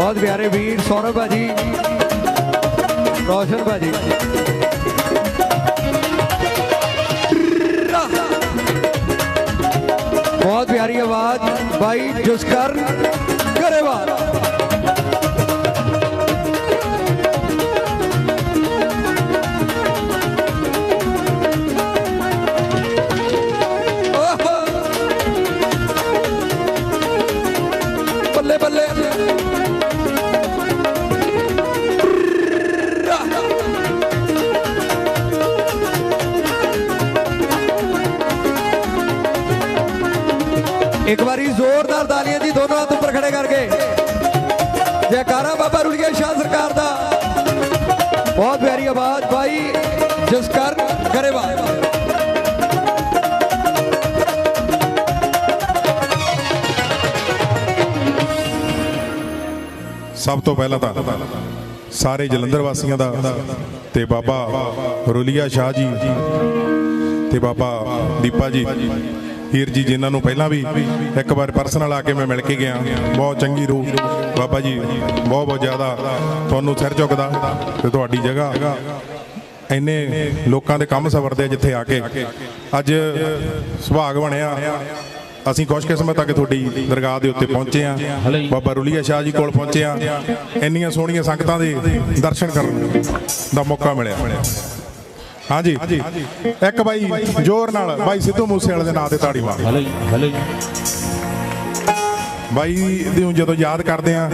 ਬਹੁਤ ਪਿਆਰੇ ਵੀਰ ਸੌਰਵ ਭਾਜੀ ਰੋਸ਼ਨ ਭਾਜੀ ਬਹੁਤ ਪਿਆਰੀ ਆਵਾਜ਼ ਬਾਈ ਜਸਕਰ ਗਰੇਵਾਲ ਓਹੋ। ਇੱਕ ਵਾਰੀ ਜ਼ੋਰਦਾਰ ਤਾਲੀਆਂ ਜੀ ਦੋਨੋਂ ਹੱਥ ਉੱਪਰ ਖੜੇ ਕਰਕੇ। ਜੈਕਾਰਾ ਬਾਬਾ ਰੁਲੀਆ ਸ਼ਾਹ ਸਰਕਾਰ ਦਾ। ਬਹੁਤ ਪਿਆਰੀ ਆਵਾਜ਼ ਬਾਈ ਜਸਕਰ ਗਰੇਵਾਲ। ਸਭ ਤੋਂ ਪਹਿਲਾਂ ਤਾਂ ਸਾਰੇ ਜਲੰਧਰ ਵਾਸੀਆਂ ਦਾ ਤੇ ਬਾਬਾ ਰੁਲੀਆ ਸ਼ਾਹ ਜੀ ਤੇ ਬਾਬਾ ਦੀਪਾ ਜੀ ਹੀਰ ਜੀ, ਜਿਨ੍ਹਾਂ ਨੂੰ ਪਹਿਲਾਂ ਵੀ ਇੱਕ ਵਾਰ ਪਰਸਨਲ ਆ ਕੇ ਮੈਂ ਮਿਲ ਕੇ ਗਿਆ। ਬਹੁਤ ਚੰਗੀ ਰੂਹ। ਬਾਬਾ ਜੀ, ਬਹੁਤ ਬਹੁਤ ਜ਼ਿਆਦਾ ਤੁਹਾਨੂੰ ਸਿਰ ਝੁਕਦਾ ਤੇ ਤੁਹਾਡੀ ਜਗ੍ਹਾ। ਇੰਨੇ ਲੋਕਾਂ ਦੇ ਕੰਮ ਸਵਰਦੇ ਆ ਜਿੱਥੇ ਆ ਕੇ। ਅੱਜ ਸੁਭਾਗ ਬਣਿਆ। ਅਸੀਂ ਖੁਸ਼ਕਿਸਮਤ ਆ ਕਿ ਤੁਹਾਡੀ ਦਰਗਾਹ ਦੇ ਉੱਤੇ ਪਹੁੰਚੇ ਆ। ਬਾਬਾ ਰੁਲੀਆ ਸ਼ਾਹ ਜੀ ਕੋਲ ਪਹੁੰਚੇ ਆ। ਇੰਨੀਆਂ ਸੋਹਣੀਆਂ ਸੰਗਤਾਂ ਦੇ ਦਰਸ਼ਨ ਕਰਨ ਦਾ ਮੌਕਾ ਮਿਲਿਆ। ਹਾਂਜੀ। ਇੱਕ ਬਾਈ ਜ਼ੋਰ ਨਾਲ ਬਾਈ ਸਿੱਧੂ ਮੂਸੇ ਵਾਲੇ ਦੇ ਨਾਂ ਤੇ ਤਾੜੀ ਮਾਰ। ਹਲੋ ਜੀ ਹਲੋ ਜੀ। ਬਾਈ ਦੀ ਨੂੰ ਜਦੋਂ ਯਾਦ ਕਰਦੇ ਆ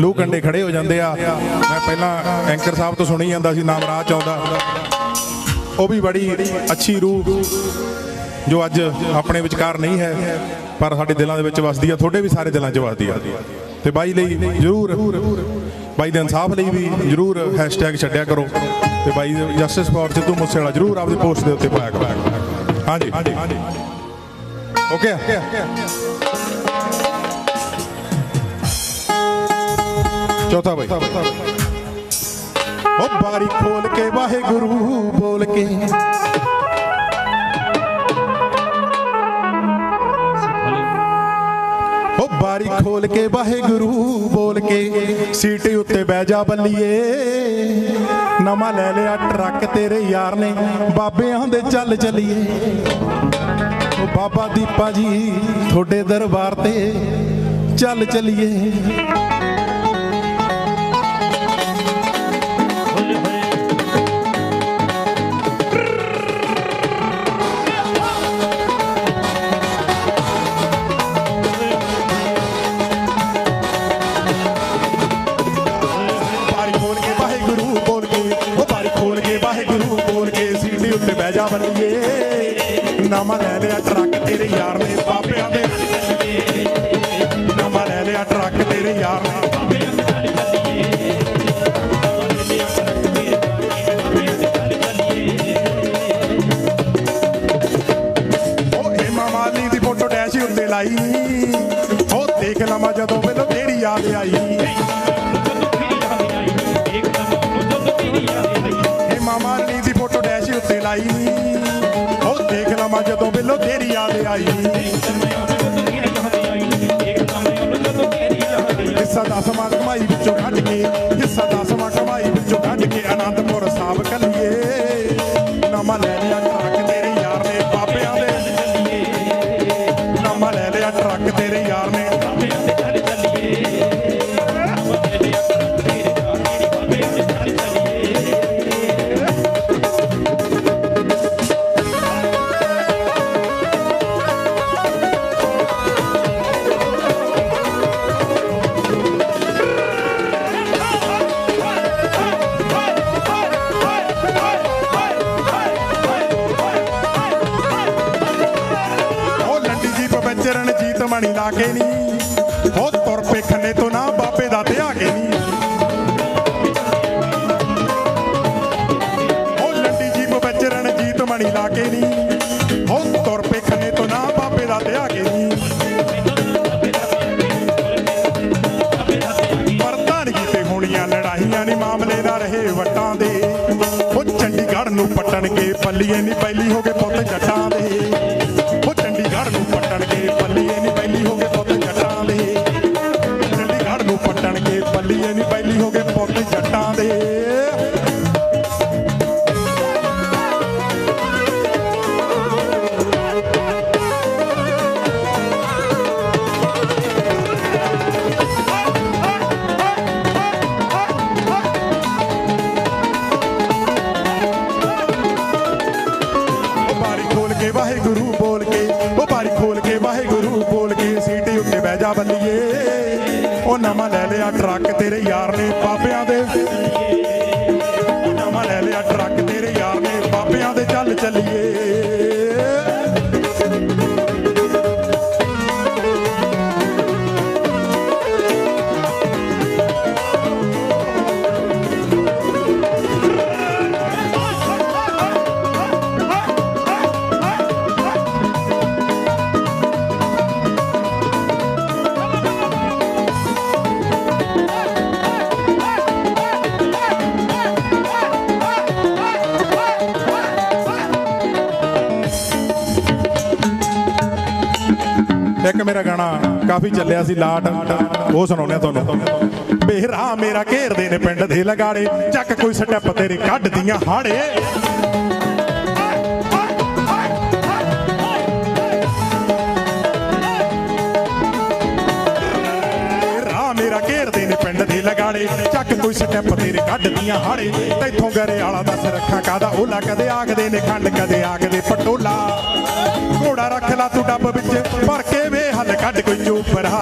ਲੂਹ ਕੰਡੇ ਖੜੇ ਹੋ ਜਾਂਦੇ ਆ। ਮੈਂ ਪਹਿਲਾਂ ਐਂਕਰ ਸਾਹਿਬ ਤੋਂ ਸੁਣੀ ਜਾਂਦਾ ਸੀ ਨਾਮ ਰਾਹ ਆਉਂਦਾ ਉਹ ਵੀ ਬੜੀ ਅੱਛੀ ਰੂਹ ਜੋ ਅੱਜ ਆਪਣੇ ਵਿਚਕਾਰ ਨਹੀਂ ਹੈ ਪਰ ਸਾਡੇ ਦਿਲਾਂ ਦੇ ਵਿੱਚ ਵਸਦੀ ਆ ਤੁਹਾਡੇ ਵੀ ਸਾਰੇ ਦਿਲਾਂ 'ਚ ਵਸਦੀ ਆ। ਤੇ ਬਾਈ ਲਈ ਜਰੂਰ ਬਾਈ ਦੇ ਇਨਸਾਫ ਲਈ ਵੀ ਜਰੂਰ ਹੈਸ਼ਟੈਗ ਛੱਡਿਆ ਕਰੋ ਤੇ ਬਾਈ ਜਸਟਿਸ ਫॉर ਸਿੱਧੂ ਮੂਸੇਵਾਲਾ ਜਰੂਰ ਆਪਦੀ ਪੋਸਟ ਦੇ ਉੱਤੇ ਪਾਇਆ ਕਰੋ। ਹਾਂਜੀ ਹਾਂਜੀ ਓਕੇ ਚੌਥਾ ਬਾਈ। ਉਹ ਬਾਰੀ ਖੋਲ ਕੇ ਵਾਹਿਗੁਰੂ ਬੋਲ ਕੇ ਬਾਰੀ ਖੋਲ ਕੇ ਵਾਹਿਗੁਰੂ ਬੋਲ ਕੇ ਸੀਟ ਉੱਤੇ ਬਹਿ ਜਾ ਬੱਲੀਏ। ਨਵਾਂ ਲੈ ਲਿਆ ਟਰੱਕ ਤੇਰੇ ਯਾਰ ਨੇ, ਬਾਬਿਆਂ ਦੇ ਚੱਲ ਚੱਲੀਏ। ਉਹ ਬਾਬਾ ਦੀਪਾ ਜੀ ਤੁਹਾਡੇ ਦਰਬਾਰ ਤੇ ਚੱਲ ਚਲੀਏ। ਸੀਟੀ ਉੱਤੇ ਨਾਮਾ ਲੈ ਲਿਆ ਟਰੱਕ ਤੇਰੇ ਯਾਰ ਨੇ ਬਾਬਿਆਂ ਲਵਾਂ ਜਦੋਂ ਬਿੱਲੋ ਤੇਰੀ ਯਾਦ ਆਈ। ਹਿੱਸਾ ਦਾ ਸਮਾਂ ਕਮਾਈ ਵਿੱਚੋਂ ਚਰਨਜੀਤ ਮਣੀ ਲਾ ਕੇ ਨਹੀਂ ਉਹ ਤੁਰ ਪੇ ਖੰਨੇ ਤੋਂ ਨਾ ਬਾਬੇ ਦਾ ਤੇ ਆ ਕੇ ਨਹੀਂ ਉਹ ਲੰਡੀ ਜੀ ਵਿੱਚ ਰਣਜੀਤ ਮਣੀ ਲਾ ਕੇ ਨਹੀਂ ਉਹ ਤੁਰ ਪੇ ਖੰਨੇ ਤੋਂ ਨਾ ਬਾਬੇ ਦਾ ਤੇ ਆ ਕੇ ਨਹੀਂ ਪ੍ਰਧਾਨਗੀ ਤੇ ਹੋਣੀਆਂ ਲੜਾਈਆਂ ਨਹੀਂ ਮਾਮਲੇ ਨਾ ਰਹੇ ਵਟਾਂ ਦੇ। ਉਹ ਚੰਡੀਗੜ੍ਹ ਨੂੰ ਪੱਟਣ ਕੇ ਪੱਲੀਏ ਨਹੀਂ ਪਹਿਲੀ ਹੋ ਗਏ ਪੁੱਤ ਜੱਟਾਂ ਇੱਕ ਮੇਰਾ ਗਾਣਾ ਕਾਫੀ ਚੱਲਿਆ ਸੀ, ਲਾਟ। ਉਹ ਸੁਣਾਉਣੇ ਤੁਹਾਨੂੰ। ਬੇਰਾ ਮੇਰਾ ਘੇਰਦੇ ਨੇ ਪਿੰਡ ਦੇ ਲਗਾੜੇ। ਚੱਕ ਕੋਈ ਸਟੈਪ ਤੇਰੇ ਕੱਢਦੀਆਂ ਹਾੜੇ। ਰਾਹ ਮੇਰਾ ਘੇਰਦੇ ਨੇ ਪਿੰਡ ਦੇ ਲਗਾੜੇ। ਚੱਕ ਕੋਈ ਸਟੈਪ ਤੇਰੇ ਕੱਢਦੀਆਂ ਹਾੜੇ। ਤੈਥੋਂ ਗਰੇ ਵਾਲਾ ਦੱਸ ਰੱਖਾਂ ਕਾਦਾ ਉਹਲਾ ਕਦੇ ਆਖਦੇ ਨੇ, ਖੰਡ ਕਦੇ ਆਖਦੇ, ਪਟੋਲਾ। ਰੱਖ ਲਾ ਤੂੰ ਡੱਬ ਵਿੱਚ। ਭਰ ਕੇ ਵੇ ਹੱਲ ਕੱਢ ਕੋਈ ਚੋਪਰਾ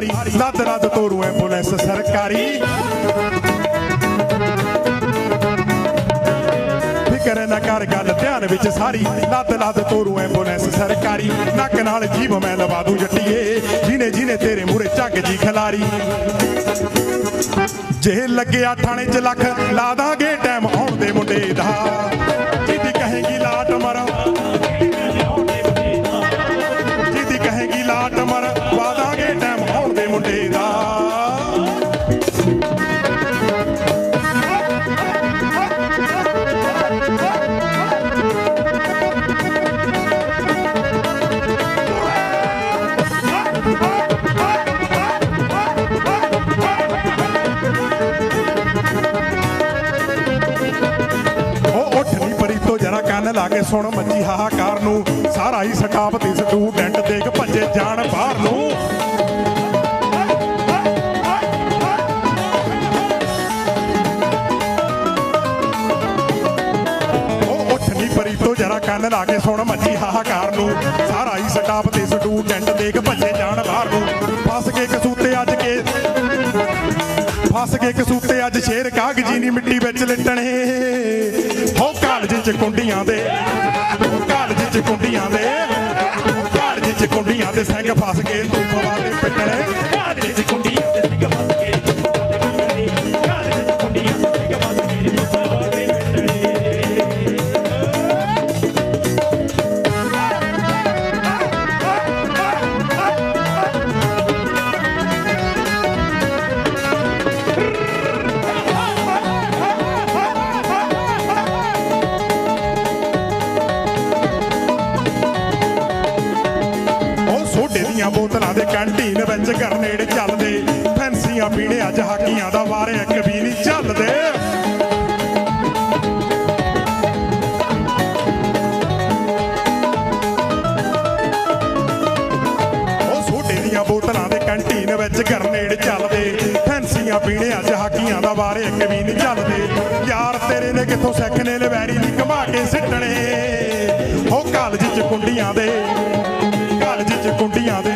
ਧਿਆਨ ਵਿੱਚ ਸਾਰੀ ਤੋਰੂ ਐਂਬੂਲੈਂਸ ਸਰਕਾਰੀ। ਫਿਕਰ ਨਾ ਕਰ ਗੱਲ ਧਿਆਨ ਵਿੱਚ ਸਾਰੀ ਲੱਦ ਲੱਦ ਤੋਰੂ ਐਂਬੂਲੈਂਸ ਸਰਕਾਰੀ। ਨੱਕ ਨਾਲ ਜੀਭ ਮੈਂ ਲਵਾ ਦੂੰ ਜੱਟੀਏ ਜਿਹਨੇ ਜਿਹਨੇ ਤੇਰੇ ਮੂਰੇ ਝੱਗ ਜੀ ਖਿਲਾਰੀ। ਜੇ ਲੱਗਿਆ ਥਾਣੇ 'ਚ ਲੱਖ, ਲਾ ਦਾਂਗੇ ਟਾਈਮ ਆਉਣ ਦੇ ਮੁੰਡੇ ਦਾ। ਜਿਹਦੀ ਕਹੇਗੀ ਲਾਟ ਮਰ ਕੇ ਸੁਣ ਮੱਜੀ ਹਾਹਾਕਾਰ ਨੂੰ। ਸਾਰਾ ਹੀ ਸਟਾਫ ਤੇ ਸਟੂਡੈਂਟ ਦੇਖ ਭੱਜੇ ਜਾਣ ਬਾਹਰ ਨੂੰ। ਉਹ ਉੱਠ ਪਰੀ ਤੋਂ ਜਰਾ ਕੰਨ ਲਾ ਕੇ ਸੁਣ ਮੱਜੀ ਹਾਹਾਕਾਰ ਨੂੰ। ਸਾਰਾ ਹੀ ਸਟਾਪ ਤੇ ਸਟੂਡੈਂਟ ਦੇਖ ਭੱਜੇ ਜਾਣ ਬਾਹਰ ਨੂੰ। ਫਸ ਕੇ ਕਸੂਤੇ ਅੱਜ ਕੇ ਫਸ ਕੇ ਕਸੂਤੇ ਅੱਜ ਸ਼ੇਰ ਕਾਗਜੀ ਨਹੀਂ ਮਿੱਟੀ ਵਿੱਚ ਲਿਟਣੇ। ਹੋ ਚ ਕੁੰਡੀਆਂ ਦੇ। ਹੋ ਕਾਲਜ ਚ ਕੁੰਡੀਆਂ ਦੇ। ਹੋ ਕਾਲਜ ਚ ਕੁੰਡੀਆਂ ਦੇ ਸਿੰਘ ਫਸ ਗਏ ਤੂੰ ਪਵਾ ਦੇ ਪਿੱਟਣੇ ਫੈਂਸੀਆਂ ਪੀਣੇ ਅੱਜ ਹਾਕੀਆਂ ਦਾ ਵਾਰ ਇੱਕ ਵੀ ਨਹੀਂ ਚੱਲਦੇ। ਯਾਰ ਤੇਰੇ ਨੇ ਕਿੱਥੋਂ ਸਿੱਖ ਨੇ ਲਵੈਰੀ ਨਹੀਂ ਘਮਾ ਕੇ ਸਿੱਟਣੇ? ਹੋ ਕਾਲਜ ਚ ਕੁੰਡੀਆਂ ਦੇ, ਕਾਲਜ ਚ ਕੁੰਡੀਆਂ ਦੇ।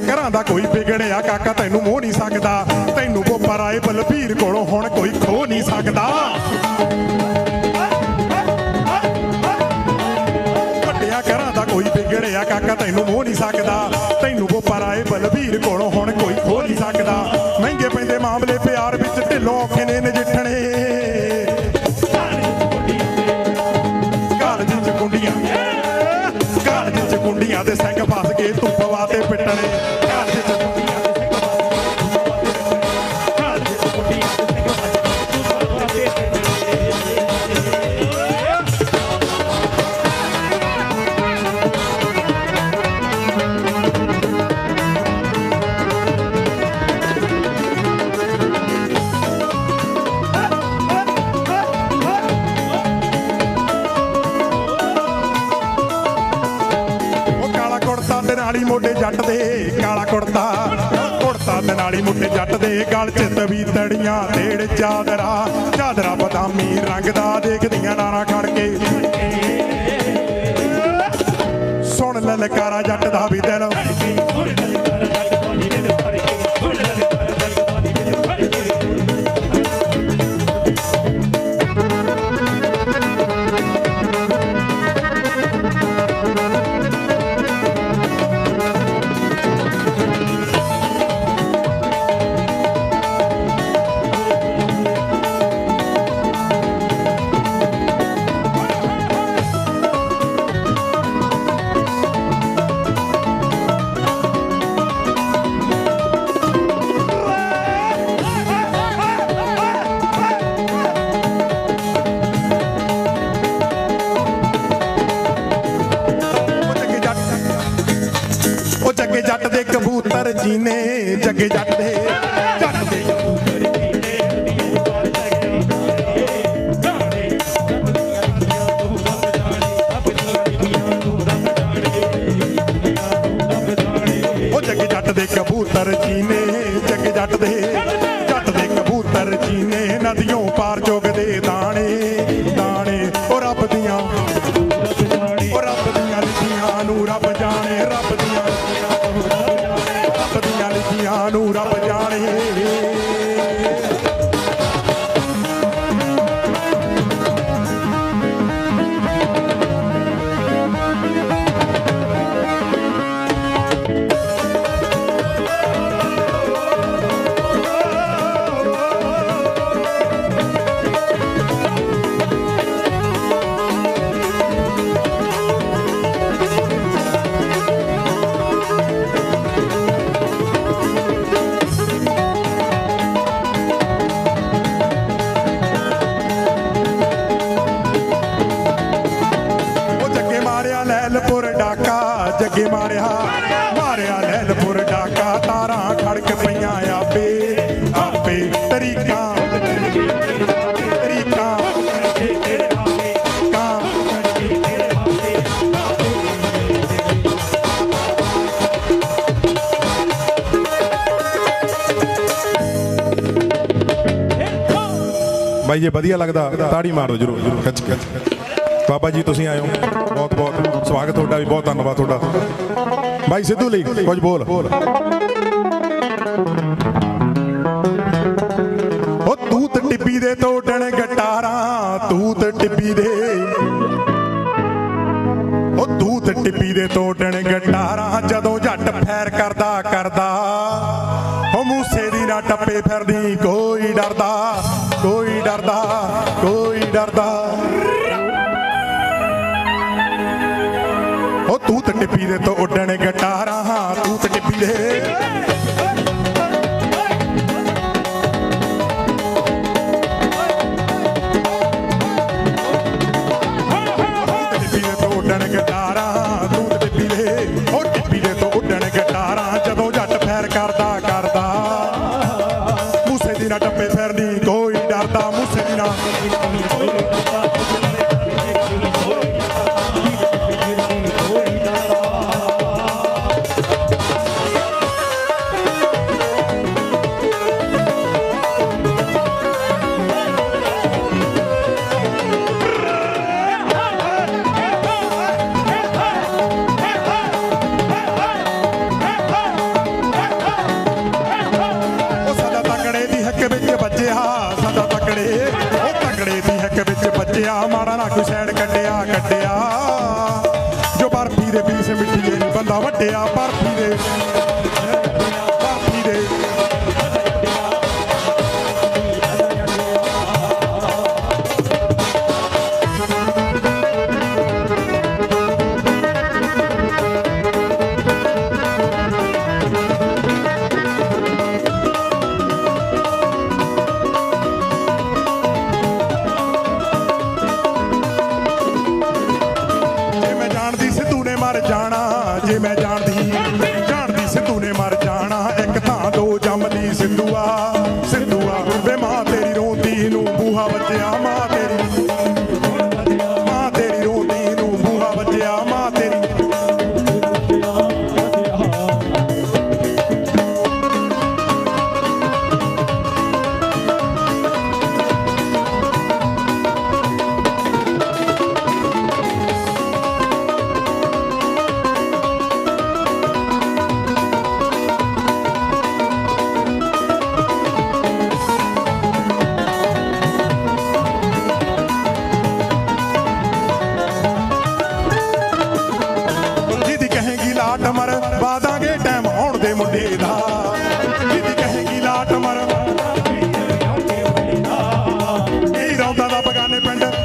ਘਰਾਂ ਦਾ ਕੋਈ ਵਿਗੜਿਆ ਕਾਕਾ ਤੈਨੂੰ ਮੋਹ ਨਹੀਂ ਸਕਦਾ। ਗਲ ਚ ਤਵੀ ਤੜੀਆਂ ਤੇੜ ਚਾਦਰਾ ਚਾਦਰਾ ਬਦਾਮੀ ਰੰਗ ਦਾ ਦੇਖਦੀਆਂ ਨਾਰਾ ਖੜ ਕੇ। ਸੁਣ ਲਲਕਾਰਾ ਜੱਟ ਦਾ ਵੀ ਵਧੀਆ ਲੱਗਦਾ ਤਾੜੀ ਮਾਰੋ ਜਰੂਰ ਜਰੂਰ। ਖਿੱਚ ਖਿੱਚ ਬਾਬਾ ਜੀ ਤੁਸੀਂ ਆਏ ਹੋ ਬਹੁਤ ਬਹੁਤ ਸਵਾਗਤ ਤੁਹਾਡਾ ਵੀ ਬਹੁਤ ਧੰਨਵਾਦ ਤੁਹਾਡਾ। ਬਾਈ ਸਿੱਧੂ ਲਈ ਕੁਝ ਬੋਲ। ਉਹ ਤੂਤ ਟਿੱਬੀ ਦੇ ਤੋੜਨ ਗਟਾਰਾਂ ਤੂਤ ਟਿੱਬੀ ਦੇ। ਉਹ ਤੂਤ ਟਿੱਬੀ ਦੇ ਤੋੜਨ ਗਟਾਰਾਂ ਜਦੋਂ ਜੱਟ ਫੈਰ ਕਰਦਾ ਕਰਦਾ। ਉਹ ਮੂਸੇ ਦੀ ਨਾ ਟੱਪੇ ਫਿਰਦੀ ਕੋਈ ਡਰਦਾ ਕੋਈ ਡਰਦਾ। ਡਰਦਾ। ਉਹ ਤੂਤ ਟਿੱਪੀ ਦੇ ਤੋਂ ਉੱਡਣੇ ਗਟਾਰਾਂ ਹਾਂ ਤੂੰ ਦੇ ਟਿੱਪੀ ਦੇ ਸੈਣ ਕੱਢਿਆ ਕੱਢਿਆ। ਜੋ ਬਰਫੀ ਦੇ ਪੀਸ ਮਿੱਟੀ ਦੇ ਬੰਦਾ ਵੱਡਿਆ ਬਰਫੀ ਦੇ।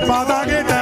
Father, get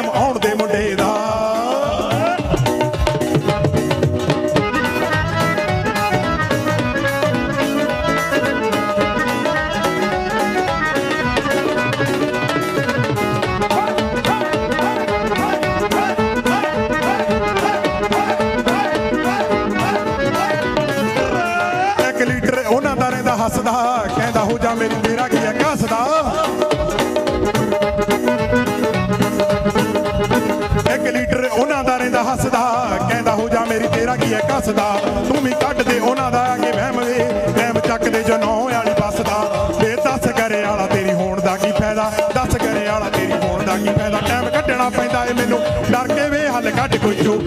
ਪੈਦਾ ਟਾਈਮ ਕੱਢਣਾ ਪੈਂਦਾ ਏ ਮੈਨੂੰ। ਡਰ ਕੇ ਵੇ ਹੱਲ ਕੱਢ ਕੋਈ ਚੋ।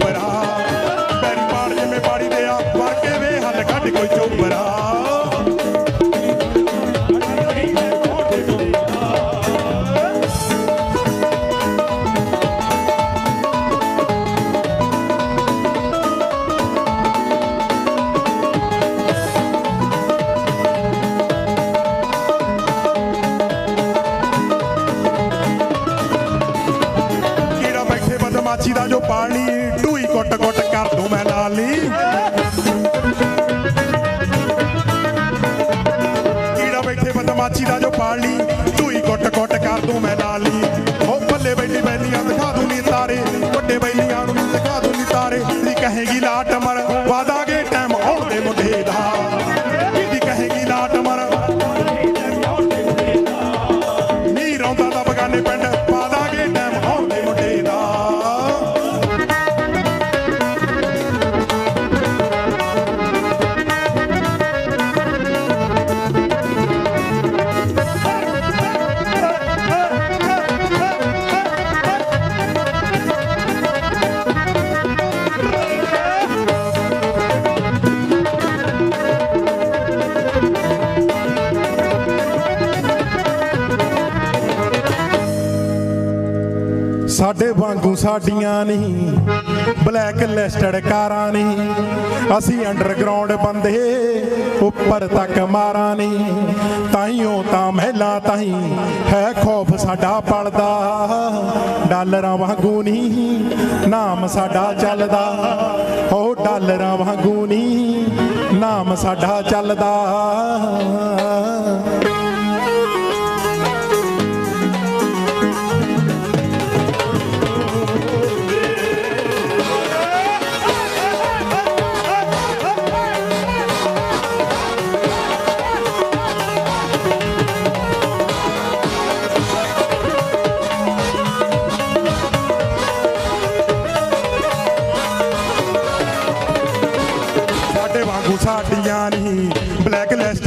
ਸਾਡੇ ਵਾਂਗੂ ਸਾਡੀਆਂ ਨਹੀਂ। ਬਲੈਕ ਲਿਸਟਡ ਕਾਰਾਂ ਨਹੀਂ। ਅਸੀਂ ਅੰਡਰਗਰਾਉਂਡ ਬੰਦੇ, ਉੱਪਰ ਤੱਕ ਮਾਰਾਂ ਨਹੀਂ। ਤਾਈਓ ਤਾਂ ਮਹਿਲਾ ਤਾਈ ਹੈ ਖੌਫ ਸਾਡਾ ਪਲਦਾ। ਡਾਲਰਾਂ ਵਾਂਗੂ ਨਹੀਂ, ਨਾਮ ਸਾਡਾ ਚੱਲਦਾ। ਹੋ ਡਾਲਰਾਂ ਵਾਂਗੂ ਨਹੀਂ, ਨਾਮ ਸਾਡਾ ਚੱਲਦਾ।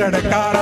കടക്കാർ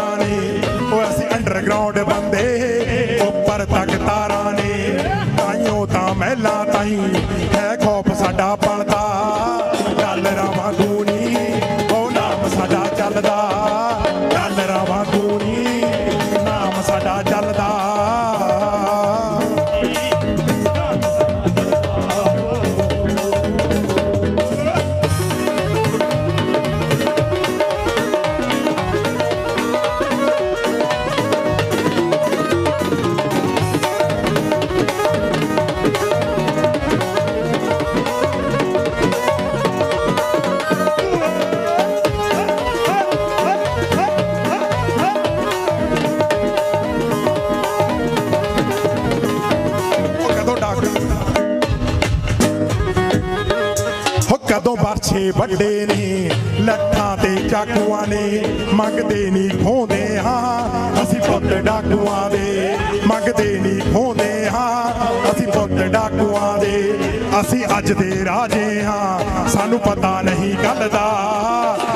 ਵੱਡੇ ਨੇ, ਲੱਖਾਂ ਤੇ ਚਾਕੂਆਂ ਨੇ, ਮੰਗਦੇ ਨਹੀਂ ਖੋਂਦੇ, ਹਾਂ, ਅਸੀਂ ਪੁੱਤ ਡਾਕੂਆਂ ਦੇ। ਮੰਗਦੇ ਨਹੀਂ ਖੋਂਦੇ, ਹਾਂ, ਅਸੀਂ ਪੁੱਤ ਡਾਕੂਆਂ ਦੇ। ਅਸੀਂ ਅੱਜ ਦੇ ਰਾਜੇ ਹਾਂ, ਸਾਨੂੰ ਪਤਾ ਨਹੀਂ ਗੱਲ ਦਾ।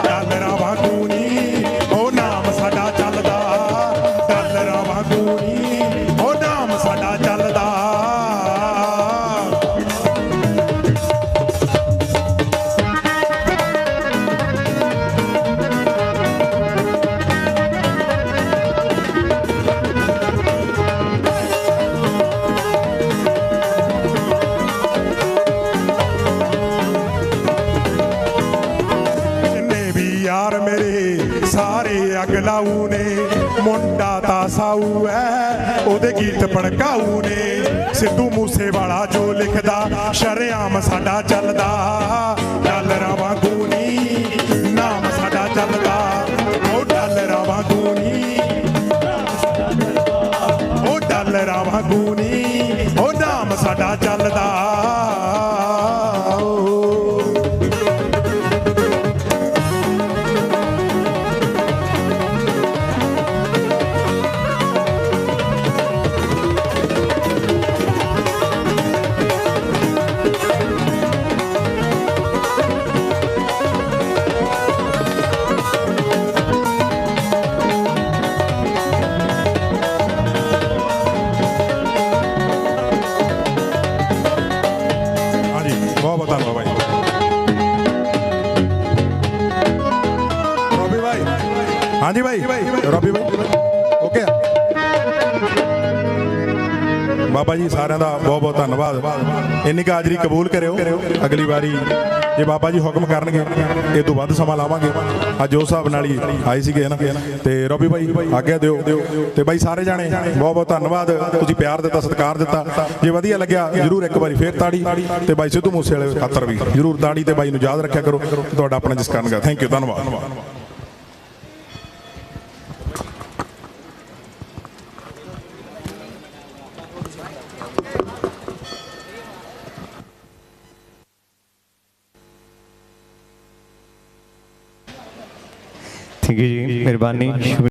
ਡਾਲਰਾਂ ਵਾਂਗੂ ਨਹੀਂ ਉਹ ਨਾਮ ਸਾਡਾ ਚੱਲਦਾ। ਡਾਲਰਾਂ ਵਾਂਗੂ ਬਾਬਾ ਜੀ ਸਾਰਿਆਂ ਦਾ ਬਹੁਤ ਬਹੁਤ ਧੰਨਵਾਦ। ਇੰਨੀ ਕੁ ਹਾਜ਼ਰੀ ਕਬੂਲ ਕਰਿਓ। ਅਗਲੀ ਵਾਰੀ ਜੇ ਬਾਬਾ ਜੀ ਹੁਕਮ ਕਰਨਗੇ, ਇਹ ਤੋਂ ਵੱਧ ਸਮਾਂ ਲਾਵਾਂਗੇ। ਅੱਜ ਉਸ ਹਿਸਾਬ ਨਾਲ ਹੀ ਆਏ ਸੀਗੇ ਨਾ ਤੇ ਰੋਬੀ ਬਾਈ ਆਗਿਆ ਦਿਓ। ਤੇ ਬਾਈ ਸਾਰੇ ਜਾਣੇ, ਬਹੁਤ ਬਹੁਤ ਧੰਨਵਾਦ। ਤੁਸੀਂ ਪਿਆਰ ਦਿੱਤਾ, ਸਤਿਕਾਰ ਦਿੱਤਾ। ਜੇ ਵਧੀਆ ਲੱਗਿਆ, ਜਰੂਰ ਇੱਕ ਵਾਰੀ ਫੇਰ ਤਾੜੀ। ਤੇ ਬਾਈ ਸਿੱਧੂ ਮੂਸੇ ਵਾਲੇ ਖਾਤਰ ਵੀ ਜਰੂਰ ਤਾੜੀ ਤੇ ਬਾਈ ਨੂੰ ਯਾਦ ਰੱਖਿਆ ਕਰੋ। ਤੁਹਾਡਾ ਆਪਣਾ ਜਿਸ ਕਰਨਗਾ ਥੈਂਕ ਯੂ ਧੰਨਵਾਦ। ਥੈਂਕ ਯੂ ਜੀ ਮਿਹਰਬਾਨੀ।